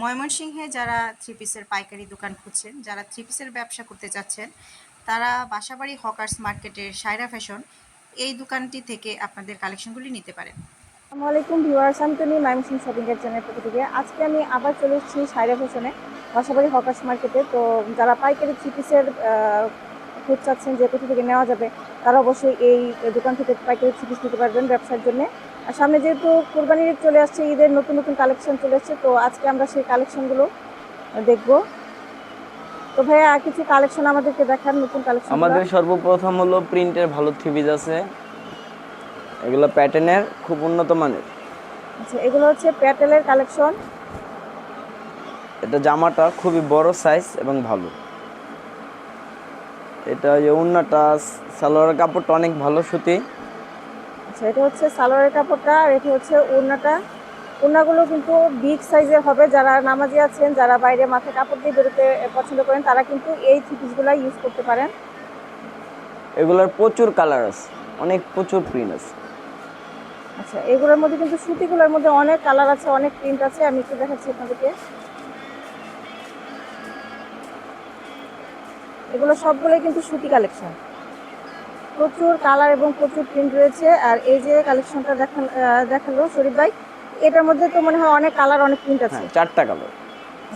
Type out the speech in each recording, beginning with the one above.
ময়মনসিংহে যারা থ্রি পিসের পাইকারি দোকান খুঁজছেন, যারা থ্রি পিসের ব্যবসা করতে চাচ্ছেন, তারা বাসাবাড়ি হকার্স মার্কেটের সায়রা ফ্যাশন এই দোকানটি থেকে আপনাদের কালেকশনগুলি নিতে পারেন। আসসালামু আলাইকুম ভিউয়ার্স, আমি তুমি মাইমসিং শপিং এর চ্যানেল পক্ষ থেকে। আজকে আমি আবার চলে এসেছি সাইরা ফ্যাশনে, বাসাবাড়ি হকার্স মার্কেটে। তো যারা পাইকারি থ্রি পিসের খুঁজ চাচ্ছেন যে কোথা থেকে নেওয়া যাবে, তারা অবশ্যই এই দোকান থেকে পাইকারি থ্রি পিস নিতে পারবেন ব্যবসার জন্য। আর সামনে যেহেতু কোরবানির ঈদ চলে আসছে ঈদের নতুন নতুন কালেকশন চলে আসছে তো আজকে আমরা সেই কালেকশনগুলো দেখব। তো ভাইয়া কিছু কালেকশন আমাদেরকে দেখান নতুন কালেকশন আমাদের সর্বপ্রথম হলো প্রিন্টের ভালো পিস আছে। এগুলো প্যাটার্নের খুব উন্নত মানের। আচ্ছা এগুলো হচ্ছে প্যাটেলের কালেকশন এটা জামাটা খুবই বড় সাইজ এবং ভালো। এটা যে উন্নাটা সালোয়ারের কাপড়টা অনেক ভালো সুতি। আচ্ছা এটা হচ্ছে সালোয়ারের কাপড়টা আর এটা হচ্ছে ওড়নাটা ওড়নাগুলো কিন্তু বিগ সাইজের হবে। যারা নামাজি আছেন যারা বাইরে মাথায় কাপড় দিয়ে বেরোতে পছন্দ করেন তারা কিন্তু এই থ্রি পিসগুলো ইউজ করতে পারেন। এগুলোর প্রচুর কালার আছে। অনেক প্রচুর প্রিন্ট আছে। আচ্ছা এগুলোর মধ্যে কিন্তু সুতিগুলোর মধ্যে অনেক কালার আছে অনেক প্রিন্ট আছে। আমি একটু দেখাচ্ছি আপনাদেরকে। এগুলো সবগুলোই কিন্তু সুতি কালেকশন প্রচুর কালার এবং প্রচুর প্রিন্ট রয়েছে। আর এই যে কালেকশনটা দেখাল দেখাল শরীফ ভাই এটার মধ্যে তো মনে হয় অনেক কালার অনেক প্রিন্ট আছে। হ্যাঁ চারটা কালার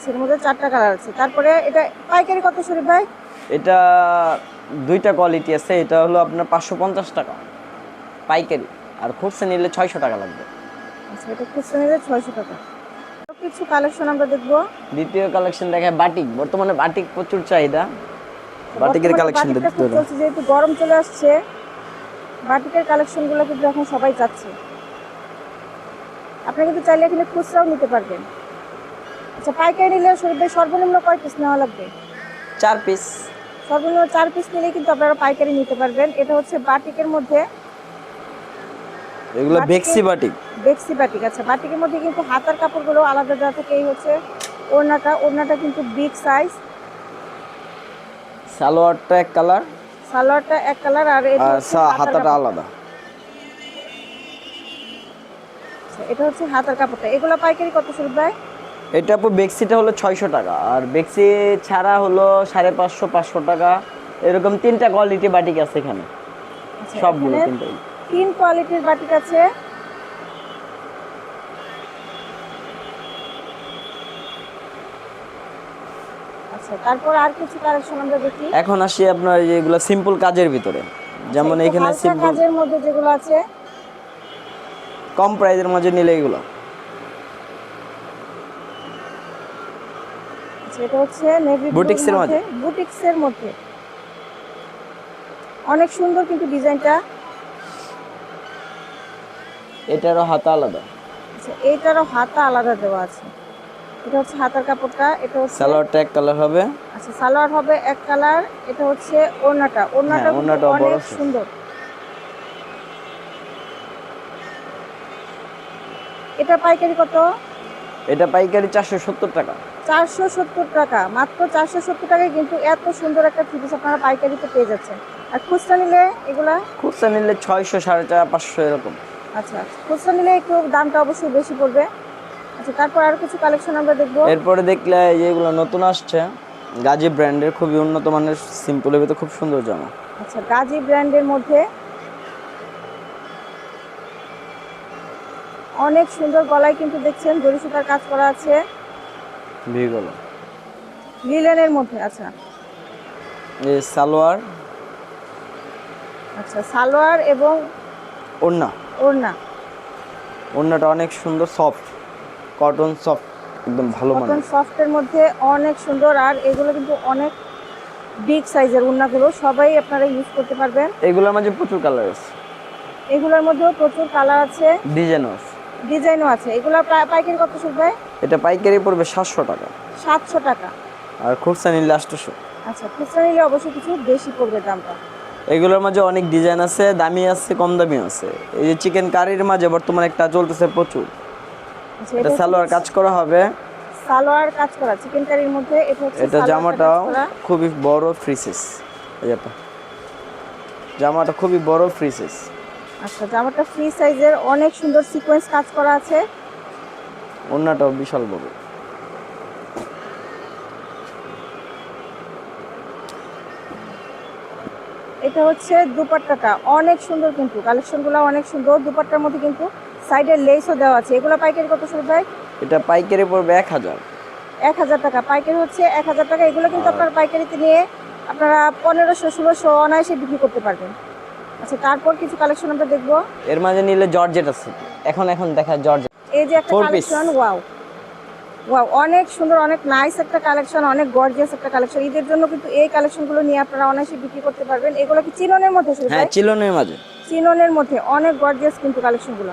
সেটার মধ্যে চারটা কালার আছে। তারপরে এটা পাইকারি কত শরীফ ভাই? এটা দুইটা কোয়ালিটি আছে। এটা হলো আপনার পাঁচশো পঞ্চাশ টাকা। পাইকারি। আর খুচরা নিলে ছয়শো টাকা লাগবে। আচ্ছা এটা খুচরা নিলে ছয়শো টাকা। কিছু কালেকশন আমরা দেখব। দ্বিতীয় কালেকশন দেখায় বাটিক। বর্তমানে বাটিক প্রচুর চাহিদা। বাটিকের কালেকশন চলছে যেহেতু গরম চলে আসছে বাটিকের কালেকশনগুলো কিন্তু এখন সবাই চাচ্ছে। আপনি কিন্তু চাইলে এখানে খুচরাও নিতে পারবেন। আচ্ছা পাইকারি নিলে শরীফ সর্বনিম্ন কয় পিস নেওয়া লাগবে? চার পিস সর্বনিম্ন চার পিস নিলে কিন্তু আপনারা পাইকারি নিতে পারবেন। এটা হচ্ছে বাটিকের মধ্যে এগুলো বেক্সি বাটিক। বেক্সি বাটিক আচ্ছা। বাটিকের মধ্যে কিন্তু হাতার কাপড়গুলো আলাদা দেওয়া থাকে এই হচ্ছে ওড়নাটা। ওড়নাটা কিন্তু বিগ সাইজ সালোয়ারটা এক কালার? সালোয়ারটা এক কালার আর হাতাটা আলাদা। আচ্ছা, এটা হচ্ছে হাতার কাপড়টা। এগুলো পাইকারি কত শুরু ভাই এটা আপু বেক্সিটা হলো ছয়শো টাকা আর বেক্সি ছাড়া হলো সাড়ে পাঁচশো পাঁচশো টাকা। এরকম তিনটা কোয়ালিটি বাটিক আছে এখানে। আচ্ছা, সবগুলো তিনটা তিন কোয়ালিটির বাটিক আছে। আচ্ছা তারপর আর কিছু কালেকশন আমরা দেখি? এখন আসি আপনার এই যে এগুলো সিম্পল কাজের ভিতরে। যেমন এখানে সিম্পল কাজের মধ্যে যেগুলো আছে? কম প্রাইজের মাঝে নিলে এগুলো। আচ্ছা, এটা হচ্ছে নেভি এর মধ্যে? বুটিক্সের মধ্যে। অনেক সুন্দর কিন্তু ডিজাইনটা। এটারও হাতা আলাদা। আচ্ছা এইটারও হাতা আলাদা দেওয়া আছে। এটা হচ্ছে হাতার কাপড়টা এটা হচ্ছে সালোয়ারটা এক কালার হবে। আচ্ছা সালোয়ার হবে এক কালার এটা হচ্ছে ওড়নাটা। ওড়নাটা হ্যাঁ, বড় অনেক সুন্দর। এটা পাইকারি কত? এটা পাইকারি চারশো সত্তর টাকা। চারশো সত্তর টাকা। মাত্র চারশো সত্তর টাকায় কিন্তু এত সুন্দর একটা থ্রি পিস আপনারা পাইকারিতে পেয়ে যাচ্ছেন। আর খুচরা নিলে এগুলা? খুচরা নিলে ছয়শো সাড়ে চার পাঁচশো এরকম। আচ্ছা। খুচরা নিলে একটু দামটা অবশ্যই বেশি পড়বে। আচ্ছা তারপর আর কিছু কালেকশন আমরা দেখব। এরপরে দেখলে এই যে নতুন আসছে গাজী ব্র্যান্ডের খুবই উন্নত মানের সিম্পলের ভিতরে খুব সুন্দর জামা। আচ্ছা গাজী ব্র্যান্ডের মধ্যে অনেক সুন্দর গলায় কিন্তু দেখছেন জরি সুতার কাজ করা আছে। ভিগুলো লিলেনের মধ্যে আচ্ছা। এই সালোয়ার। আচ্ছা সালোয়ার এবং ওড়না। ওড়না। ওড়নাটা অনেক সুন্দর সফট কটন সফট একদম ভালো কটন মানের। সফটের মধ্যে অনেক সুন্দর আর এগুলো কিন্তু অনেক বিগ সাইজের ওড়নাগুলো সবাই আপনারা ইউজ করতে পারবেন। এগুলোর মাঝে প্রচুর কালার আছে। এগুলোর মধ্যেও প্রচুর কালার আছে। ডিজাইনও আছে ডিজাইনও আছে। এগুলো পাইকারি কত শুরু ভাই এটা পাইকারি পড়বে সাতশো টাকা। সাতশো টাকা। আর খুচরা নিলে আটশোশো। আচ্ছা খুচরা নিলে অবশ্যই কিছু বেশি পড়বে দামটা। এগুলোর মাঝে অনেক ডিজাইন আছে দামি আছে কম দামি আছে। এই যে চিকেন কারির মাঝে বর্তমানে একটা চলতেছে প্রচুর। আচ্ছা, এটা সালোয়ার কাজ করা হবে। সালোয়ার কাজ করা চিকেন কারির মধ্যে এটা হচ্ছে এটা জামাটা খুবই বড় ফ্রি সাইজ এটা। জামাটা খুবই বড় ফ্রিসেস আচ্ছা জামাটা ফ্রি সাইজের অনেক সুন্দর সিকোয়েন্স কাজ করা আছে। ওন্নাটাও বিশাল বড়। এটা হচ্ছে দুপাট্টাটা অনেক সুন্দর কিন্তু কালেকশনগুলো অনেক সুন্দর দুপাট্টার মধ্যে কিন্তু সাইডে লেসও দেওয়া আছে। এগুলো পাইকারি কত শুরু ভাই? এটা পাইকারি পড়বে এক হাজার। এক হাজার টাকা। পাইকারি হচ্ছে এক হাজার টাকা। এগুলো কিন্তু আপনার পাইকারিতে নিয়ে আপনারা পনেরোশো ষোলোশো অনায়াসে বিক্রি করতে পারবেন। আচ্ছা তারপর কিছু কালেকশন আমরা দেখব। এর মাঝে নিলে জর্জেট আছে। এখন এখন দেখা জর্জেট। এই যে একটা কালেকশন ওয়াও ওয়াও অনেক সুন্দর অনেক নাইস একটা কালেকশন অনেক গর্জিয়াস একটা কালেকশন ঈদের জন্য কিন্তু এই কালেকশনগুলো নিয়ে আপনারা অনায়াসে বিক্রি করতে পারবেন। এগুলো কি চিলনের মধ্যে হ্যাঁ চিলনের মাঝে। চিলনের মধ্যে অনেক গর্জিয়াস কিন্তু কালেকশনগুলো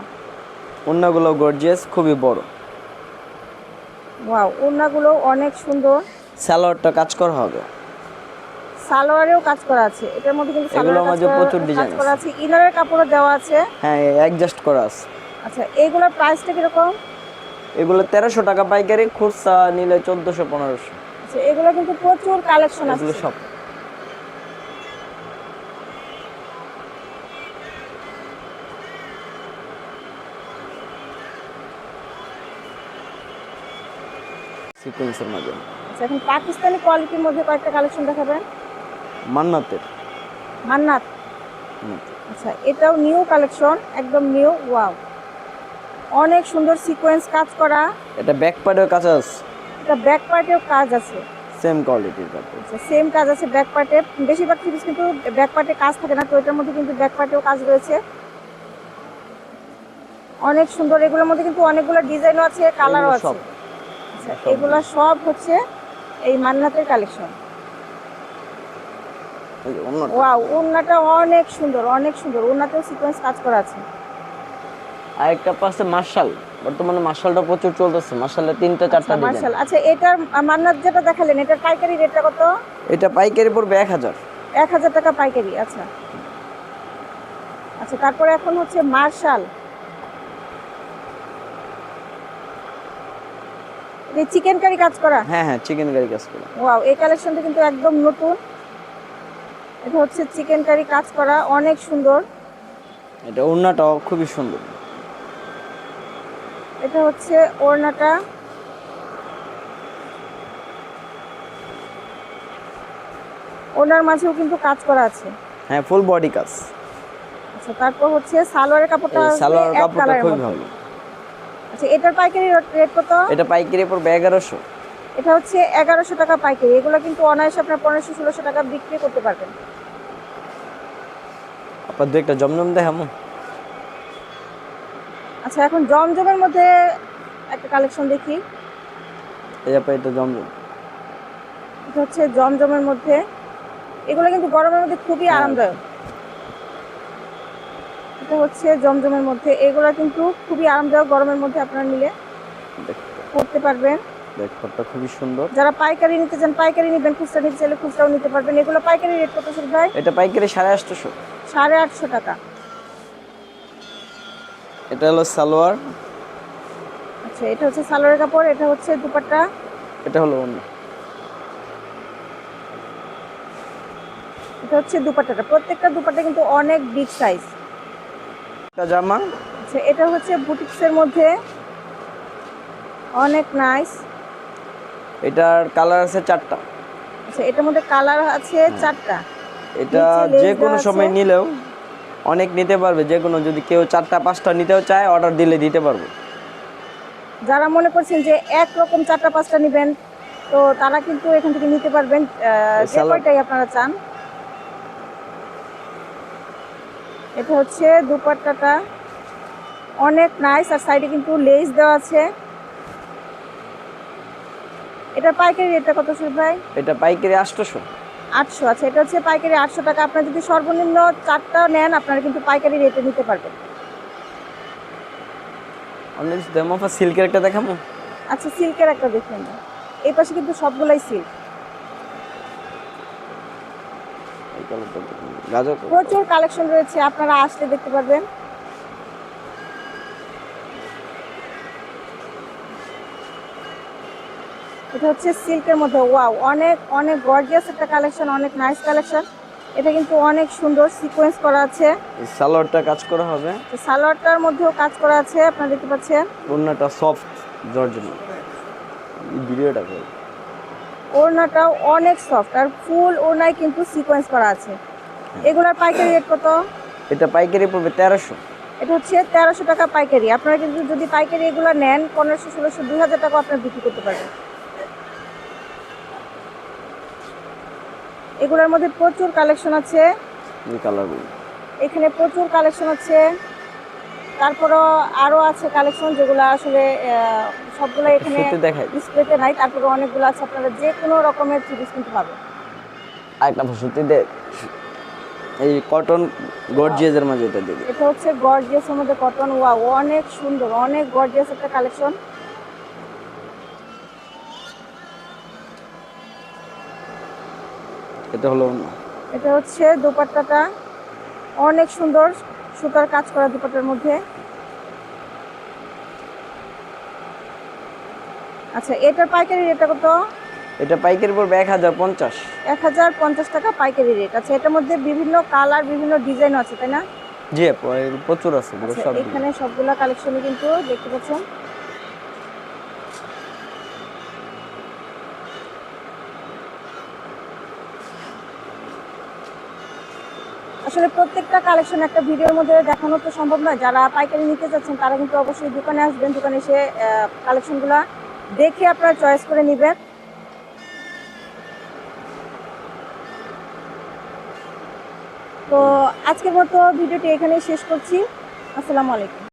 অন্যগুলো গর্জিয়াস খুবই বড়। ওয়াও ওড়নাগুলো অনেক সুন্দর। স্যালোয়ারটা কাজ করা হবে। সালোয়ারেও কাজ করা আছে। এটার মধ্যে কিন্তু এগুলোর মাঝে প্রচুর ডিজাইন করা আছে। ইনারের কাপড়ও দেওয়া আছে। হ্যাঁ অ্যাডজাস্ট করা আছে। আচ্ছা এইগুলোর প্রাইসটা কীরকম? এগুলো তেরোশো টাকা পাইকারি খুচরা নিলে চোদ্দোশো পনেরোশো। আচ্ছা এগুলো কিন্তু প্রচুর কালেকশন আছে। এগুলো সব সিকোয়েন্সের মাঝে। আচ্ছা এখন পাকিস্তানি কোয়ালিটির মধ্যে কয়েকটা কালেকশন দেখাবেন? মান্নাতের। মান্নাত। আচ্ছা এটাও নিউ কালেকশন একদম নিউ ওয়াও অনেক সুন্দর সিকোয়েন্স কাজ করা। এটা ব্যাক পার্টেও কাছে আছে। এটা ব্যাক পার্টেও কাজ আছে। সেম কোয়ালিটির আচ্ছা সেম কাজ আছে ব্যাক পার্টে বেশিরভাগ থ্রিপিস কিন্তু ব্যাক পার্টে কাজ থাকে না তো এটার মধ্যে কিন্তু ব্যাক পার্টেও কাজ রয়েছে। অনেক সুন্দর এগুলোর মধ্যে কিন্তু অনেকগুলো ডিজাইনও আছে কালারও আছে। এগুলো সব হচ্ছে এই মান্নাতের কালেকশন। ওয়াও ওড়নাটা অনেক সুন্দর অনেক সুন্দর। ওড়নাতেও সিকোয়েন্স কাজ করা আছে। আরেকটা পাশে মার্শাল। বর্তমানে মার্শালটা প্রচুর চলতেছে। মার্শালের তিনটা চারটা ডিজাইন মার্শাল। আচ্ছা এটার মান্নাত যেটা দেখালেন এটার পাইকারি রেটটা কত? এটা পাইকারি পড়বে এক হাজার। এক হাজার টাকা পাইকারি আচ্ছা। আচ্ছা তারপরে এখন হচ্ছে মার্শাল। এই চিকেন কারি কাজ করা? হ্যাঁ হ্যাঁ চিকেন কারি কাজ করে। ওয়াও এই কালেকশনটা কিন্তু একদম নতুন। এটা হচ্ছে চিকেন কারি কাজ করা অনেক সুন্দর। এটা ওড়নাটাও খুবই সুন্দর। এটা হচ্ছে ওড়নাটা। ওনার মাঝেও কিন্তু কাজ করা আছে। হ্যাঁ ফুল বডি কাজ। আচ্ছা তারপর হচ্ছে সালোয়ারের কাপড়টা সালোয়ারের কাপড়টা খুবই ভালো। আচ্ছা এটার পাইকারি রেট কত? এটা পাইকারি পড়বে এগারোশো। এটা হচ্ছে এগারোশো টাকা পাইকারি। এগুলো কিন্তু অনায়াসে আপনার পনেরোশো ষোলোশো টাকা বিক্রি করতে পারবেন। আপনার দু একটা জমজম দেখামো। আচ্ছা এখন জমজমের মধ্যে একটা কালেকশন দেখি। এই আপা এটা জমজম। এটা হচ্ছে জমজমের মধ্যে। এগুলো কিন্তু গরমের মধ্যে খুবই হ্যাঁ। আরামদায়ক। এটা হচ্ছে জমজমের মধ্যে এগুলো কিন্তু খুবই আরামদায়ক গরমের মধ্যে আপনারা নিলে পড়তে পারবেন। দেখতে খুবই সুন্দর। যারা পাইকারি নিতে চান পাইকারি নেবেন খুচরা নিতে চাইলে খুচরাও নিতে পারবেন। এগুলো পাইকারি রেট কত শুরু ভাই? এটা পাইকারি সাড়ে আটশোশো সাড়ে আটশো টাকা। এটা হলো সালোয়ার। আচ্ছা এটা হচ্ছে সালোয়ারের কাপড় এটা হচ্ছে দুপাট্টা। এটা হলো অন্য। এটা হচ্ছে দুপাট্টাটা। প্রত্যেকটা দুপাট্টা কিন্তু অনেক বিগ সাইজ একটা জামা? আচ্ছা এটা হচ্ছে বুটিক্সের মধ্যে। অনেক নাইস এটার কালার আছে চারটা। আচ্ছা এটার মধ্যে কালার আছে চারটা। এটা যে কোনো সময় নিলেও অনেক নিতে পারবে যে কোনো যদি কেউ চারটা পাঁচটা নিতেও চায় অর্ডার দিলে দিতে পারব। যারা মনে করছেন যে এক রকম চারটা পাঁচটা নেবেন তো তারা কিন্তু এখান থেকে নিতে পারবেন যে কয়টাই আপনারা চান। এটা হচ্ছে দুপাট্টাটা। অনেক নাইস আর সাইডে কিন্তু লেস দেওয়া আছে। এটা পাইকারি রেটটা কত শুরু ভাই? এটা পাইকারি আটশোশো আটশো আচ্ছা এটা হচ্ছে পাইকারি আটশো টাকা। আপনার যদি সর্বনিম্ন চারটা নেন আপনারা কিন্তু পাইকারি রেটে নিতে পারবেন। দেমাফা সিল্কের একটা দেখামো। আচ্ছা সিল্কের একটা দেখুন এই পাশে কিন্তু সবগুলাই সিল্ক এই কালারটা দেখুন। গাজর প্রচুর কালেকশন রয়েছে আপনারা আসলে দেখতে পারবেন। এটা হচ্ছে সিল্কের মধ্যে ওয়াও অনেক অনেক গর্জিয়াস একটা কালেকশন অনেক নাইস কালেকশন এটা কিন্তু অনেক সুন্দর সিকোয়েন্স করা আছে। সালোয়ারটা কাজ করা হবে। সালোয়ারটার মধ্যেও কাজ করা আছে আপনারা দেখতে পাচ্ছেন। অন্যটা সফট জর্জেন ভিডিওটা করে। ওড়নাটাও অনেক সফট আর ফুল ওড়নায় কিন্তু সিকোয়েন্স করা আছে। এগুলার পাইকারি রেট কত? এটা পাইকারি পড়বে তেরোশো। এটা হচ্ছে তেরোশো টাকা পাইকারি। আপনারা কিন্তু যদি পাইকারি এগুলো নেন পনেরোশো ষোলোশো দুই হাজার টাকা আপনারা বিক্রি করতে পারবেন। এগুলোর মধ্যে প্রচুর কালেকশন আছে। এখানে প্রচুর কালেকশন আছে। তারপরও আরও আছে কালেকশন যেগুলো আসলে সবগুলো এখানে ডিসপ্লেতে নাই তারপরে অনেকগুলো আছে আপনারা যে কোনো রকমের জিনিস কিনতে পাবেন আরেকটা সুতিতে এই কটন গর্জিয়াসের মাঝে এটা দিবে এটা হচ্ছে গর্জিয়াসের মধ্যে কটন ওয়া অনেক সুন্দর অনেক গর্জিয়াস একটা কালেকশন এটা হলো এটা হচ্ছে দোপাট্টাটা অনেক সুন্দর। সুতার কাজ করা দুপাটার মধ্যে। আচ্ছা এটার পাইকারি রেটটা কত? এটা পাইকারি পড়বে এক হাজার পঞ্চাশ। এক হাজার পঞ্চাশ টাকা পাইকারি রেট। আছে এটার মধ্যে বিভিন্ন কালার বিভিন্ন ডিজাইন আছে তাই না? জি প্রচুর আছে আচ্ছা সব এখানে সবগুলা কালেকশনই কিন্তু দেখতে পাচ্ছেন। আসলে প্রত্যেকটা কালেকশন একটা ভিডিওর মধ্যে দেখানো তো সম্ভব নয়। যারা পাইকারি নিতে চাচ্ছেন, তারা কিন্তু অবশ্যই দোকানে আসবেন। দোকানে এসে কালেকশনগুলো দেখে আপনারা চয়েস করে নেবেন। তো আজকের মতো ভিডিওটি এখানেই শেষ করছি। আসসালামু আলাইকুম।